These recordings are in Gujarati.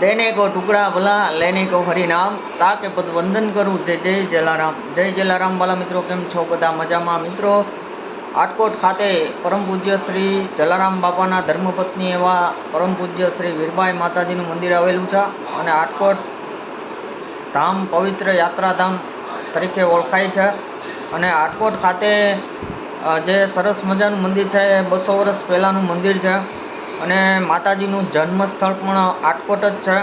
દેને કો ટુકડા ભલા લેને કો હરી નામ તાકે પદ વંદન કરું જય જય જલારામ જય જલારામ વાલા મિત્રો કેમ છો બધા મજામાં મિત્રો આટકોટ ખાતે પરમ પૂજ્ય શ્રી જલારામ બાપાના ધર્મપત્ની એવા પરમ પૂજ્ય શ્રી વીરબાઈ માતાજીનું મંદિર આવેલું છે અને આટકોટ ધામ પવિત્ર યાત્રાધામ તરીકે ઓળખાય છે. અને આટકોટ ખાતે જે સરસ મજાનું મંદિર છે, એ બસો વર્ષ પહેલાંનું મંદિર છે. અને માતાજીનું જન્મસ્થળ પણ આટકોટ જ છે.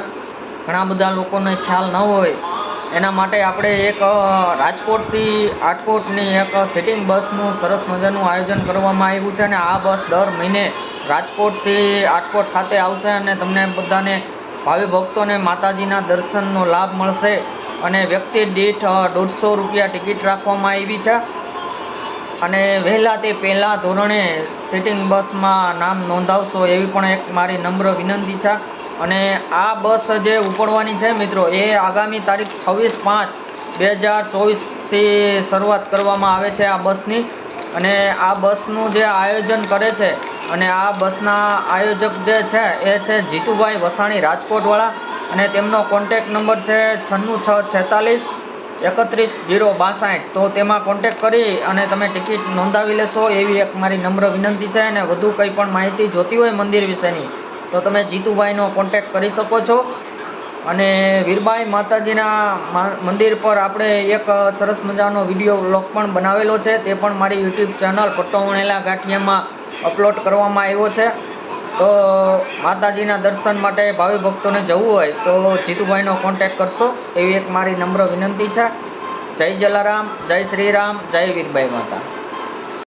ઘણા બધા લોકોને ખ્યાલ ન હોય. એના માટે આપણે એક રાજકોટથી આટકોટની એક સિટિંગ બસનું સરસ મજાનું આયોજન કરવામાં આવ્યું છે અને આ બસ દર મહિને રાજકોટથી આટકોટ ખાતે આવશે અને તમને બધાને ભાવિ ભક્તોને માતાજીના દર્શનનો લાભ મળશે. અને વ્યક્તિ દીઠ દોઢસો રૂપિયા ટિકિટ રાખવામાં આવી છે. અને વહેલા તે પહેલાં ધોરણે સિટિંગ બસમાં નામ નોંધાવશો એવી પણ એક મારી નમ્ર વિનંતી છે. અને આ બસ જે ઉપડવાની છે મિત્રો, એ આગામી તારીખ છવ્વીસ પાંચ બે હજાર ચોવીસથી શરૂઆત કરવામાં આવે છે આ બસની. અને આ બસનું જે આયોજન કરે છે અને આ બસના આયોજક જે છે, એ છે જીતુભાઈ વસાણી રાજકોટવાળા. અને તેમનો કોન્ટેક નંબર છે છન્નું છ છેતાલીસ એકત્રીસ જીરો બાસઠ. તો તેમાં કોન્ટેક કરી અને તમે ટિકિટ નોંધાવી લેશો એવી એક મારી નમ્ર વિનંતી છે અને વધુ કંઈ પણ માહિતી જોતી હોય મંદિર વિશેની, તો તમે જીતુભાઈનો કોન્ટેક કરી શકો છો. અને વીરબાઈ માતાજીના મંદિર પર આપણે એક સરસ મજાનો વીડિયો વ્લોગ પણ બનાવેલો છે. તે પણ મારી યુટ્યુબ ચેનલ પટ્ટો ગાંઠિયામાં અપલોડ કરવામાં આવ્યો છે. તો માતાજીના દર્શન માટે ભાવિ ભક્તોને જવું હોય તો જીતુભાઈનો કોન્ટેક્ટ કરશો. એવી એક મારી નમ્ર વિનંતી છે. જય જલારામ, જય શ્રીરામ, જય વીરબાઈ માતા.